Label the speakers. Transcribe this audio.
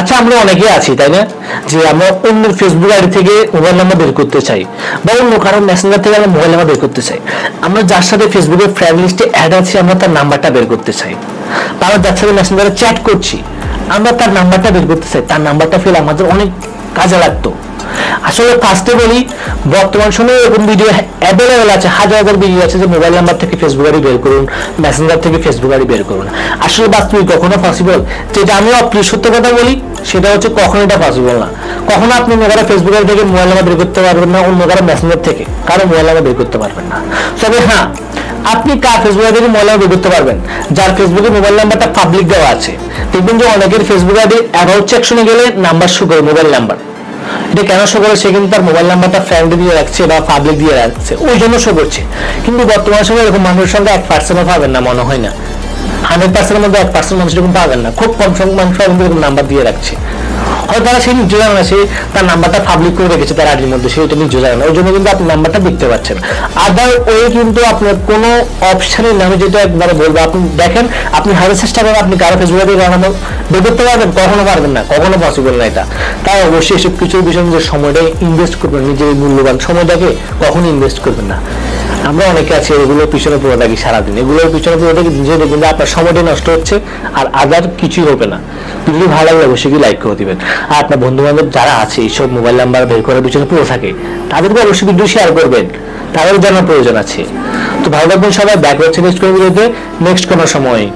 Speaker 1: আচ্ছা আমরা অনেকে আছি, তাই না? যে আমরা অন্য ফেসবুক আইডি থেকে মোবাইল নাম্বার বের করতে চাই বা অন্য কারও মেসেঞ্জার থেকে আমরা মোবাইল নাম্বার বের করতে চাই। আমরা যার সাথে ফেসবুকের ফ্রেন্ড লিস্টে অ্যাড আছি, আমরা তার নাম্বারটা বের করতে চাই। বা আমরা যার সাথে মেসেঞ্জারে চ্যাট করছি, আমরা তার নাম্বারটা বের করতে চাই। তার নাম্বারটা ফেলে আমাদের অনেক কাজে লাগতো। আসলে ফার্স্টে বলি বর্তমান সময়ে এরকম ভিডিও অ্যাভেলেবেল আছে, হাজার হাজার ভিডিও আছে যে মোবাইল নাম্বার থেকে ফেসবুক আইডি বের করুন মেসেঞ্জার থেকে ফেসবুক আইডি বের করুন। আসলে বাস্তবিক কখনো পসিবল যেটা আমি অপ্রিয় সত্য কথা বলি, সেটা হচ্ছে কখনো এটা পসিবল না। কখনো আপনি অন্য কারও ফেসবুক আইডি থেকে মোবাইল নাম্বার বের করতে পারবেন না, অন্য কারও মেসেঞ্জার থেকে কারও মোবাইল নাম্বার বের করতে পারবেন না। তবে হ্যাঁ আপনি কার ফেসবুক আইডি মোবাইল নাম্বার বের করতে পারবেন? যার ফেসবুকে মোবাইল নাম্বারটা পাবলিক দেওয়া আছে। দেখবেন যে অনেকের ফেসবুক আইডি অ্যাবাউট সেকশনে গেলে নাম্বার শো করে মোবাইল নাম্বার এটা কেন শো করে সে কিন্তু তার মোবাইল নাম্বারটা ফ্রেন্ড দিয়ে রাখছে বা পাবলিক দিয়ে রাখছে, ওই জন্য শো করছে। কিন্তু বর্তমান সময় এরকম মানুষের সঙ্গে এক পার্সেন্টও পাবেন না, মনে হয় না। হান্ড্রেড পার্সেন্টের মধ্যে এক পার্সেন্ট মানুষ এরকম পাবেন না। খুব কম সংখ্যক মানুষ কিন্তু এরকম নাম্বার দিয়ে রাখছে। হয়তো তারা সেই নিজে জানে না, সে তার নাম্বারটা পাবলিক করে রেখেছে তার আইডির মধ্যে সে এটা নিজে জানে না। ওই জন্য কিন্তু আপনি নাম্বারটা দেখতে পাচ্ছেন। আদার ওয়ে কিন্তু আপনার কোনো অপশনের নামে যেটা একবারে বলব, আপনি দেখেন, আপনি হাজার চেষ্টা করেন আপনি কারও ফেসবুকে দিয়ে বানানো, বের করতে পারবেন, কখনো পারবেন না, কখনো পসিবল না এটা। তাই অবশ্যই এসব কিছুর বিষয়ে নিজের সময়টা ইনভেস্ট করবেন, নিজের মূল্যবান সময়টাকে কখনো ইনভেস্ট করবেন না। আমরা অনেকে আছি, এগুলোর পিছনে পড়ে থাকি সারাদিন। এগুলোর পিছনে পড়ে থাকি নিজে দেখবেন আপনার সময়টা নষ্ট হচ্ছে আর আদার কিছুই হবে না। ভিডিও ভালো লাগলে অবশ্যই লাইক করে দিবেন। আর আপনার বন্ধু বান্ধব যারা আছে, এইসব মোবাইল নাম্বার বের করার পিছনে পড়ে থাকে তাদেরকে অবশ্যই ভিডিও শেয়ার করবেন। তাদের জানার প্রয়োজন আছে। তো ভালো থাকবেন সবাই ব্যাক হচ্ছে নেক্সট কোনো নেক্সট কোনো সময়।